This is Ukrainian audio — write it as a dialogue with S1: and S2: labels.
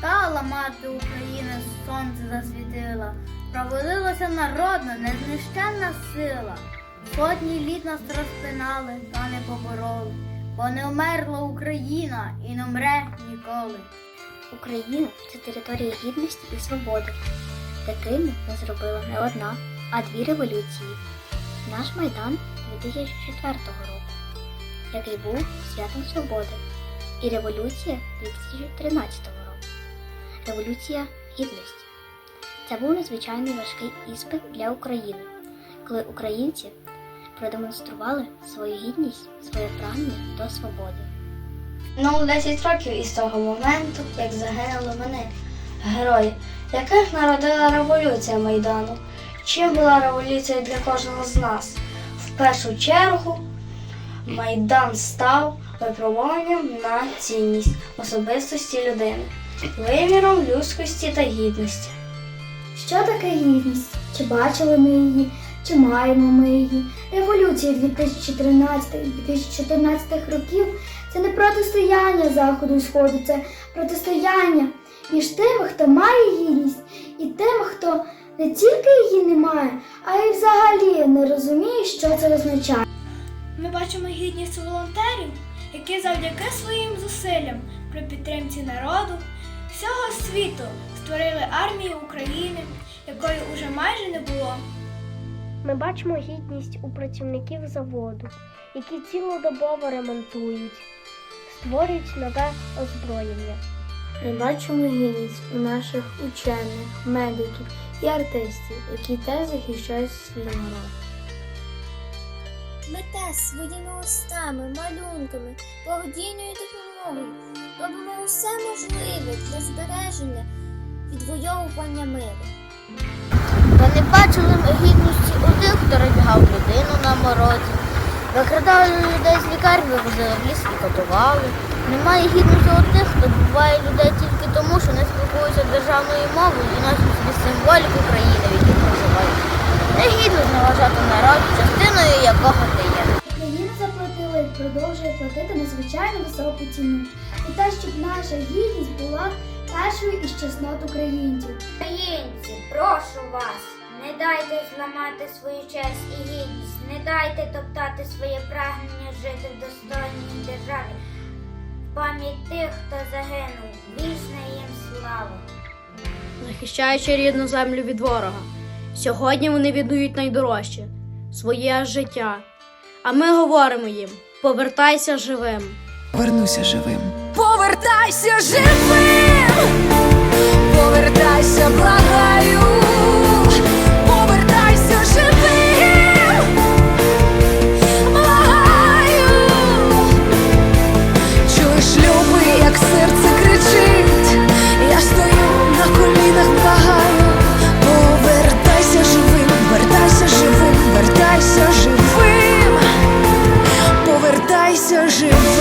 S1: Стала мати України, сонце засвітила, провалилася народна, незнищенна сила. Сотні літ нас розпинали, та не побороли, бо не вмерла Україна і не вмре ніколи.
S2: Україна це територія гідності і свободи. Такими ми зробили не одна, а дві революції. Наш майдан 2004 року, який був святом свободи, і революція 2013 року. Революція гідності. Це був надзвичайно важкий іспит для України, коли українці продемонстрували свою гідність, своє прагнення до свободи.
S3: Ну, 10 років із того моменту, як загинули мене, герої, яких народила революція Майдану. Чим була революція для кожного з нас? В першу чергу Майдан став випробуванням на цінність особистості людини, виміром людськості та гідності.
S4: Що таке гідність? Чи бачили ми її, чи маємо ми її? Революція 2013-2014 років це не протистояння Заходу і Сходу, це протистояння між тими, хто має гідність, і тими, хто не тільки її не має, а й взагалі не розуміє, що це означає.
S5: Ми бачимо гідність волонтерів, які завдяки своїм зусиллям при підтримці народу всього світу створили армію України, якої уже майже не було.
S6: Ми бачимо гідність у працівників заводу, які цілодобово ремонтують, створюють нове озброєння.
S4: Ми бачимо гідність у наших учених, медиків і артистів, які теж захищають свій народ.
S7: Ми теж своїми устами, малюнками, благодійною допомогою робимо усе можливе для збереження відвоювання миру.
S1: Та не бачили ми гідності у тих, хто розбігав людину на морозі, викрадали людей з лікарні, вивозили в ліс і катували. Немає гідності у тих, хто вбиває людей тільки тому, що не спілкуються державною мовою і носять символіку країни, в якій проживають. Негідно зневажати народ, частиною якого ти.
S4: Продовжує платити надзвичайно високу ціну. І те, щоб наша гідність була першою із чеснот українців.
S8: Українці, прошу вас, не дайте зламати свою честь і гідність, не дайте топтати своє прагнення жити в достойній державі. Пам'ять тих, хто загинув, вічна їм слава.
S9: захищаючи рідну землю від ворога. Сьогодні вони віддають найдорожче своє життя. А ми говоримо їм: повертайся живим.
S10: Вернуся живим.
S11: Повертайся живим, повертайся, благаю. вчився жити.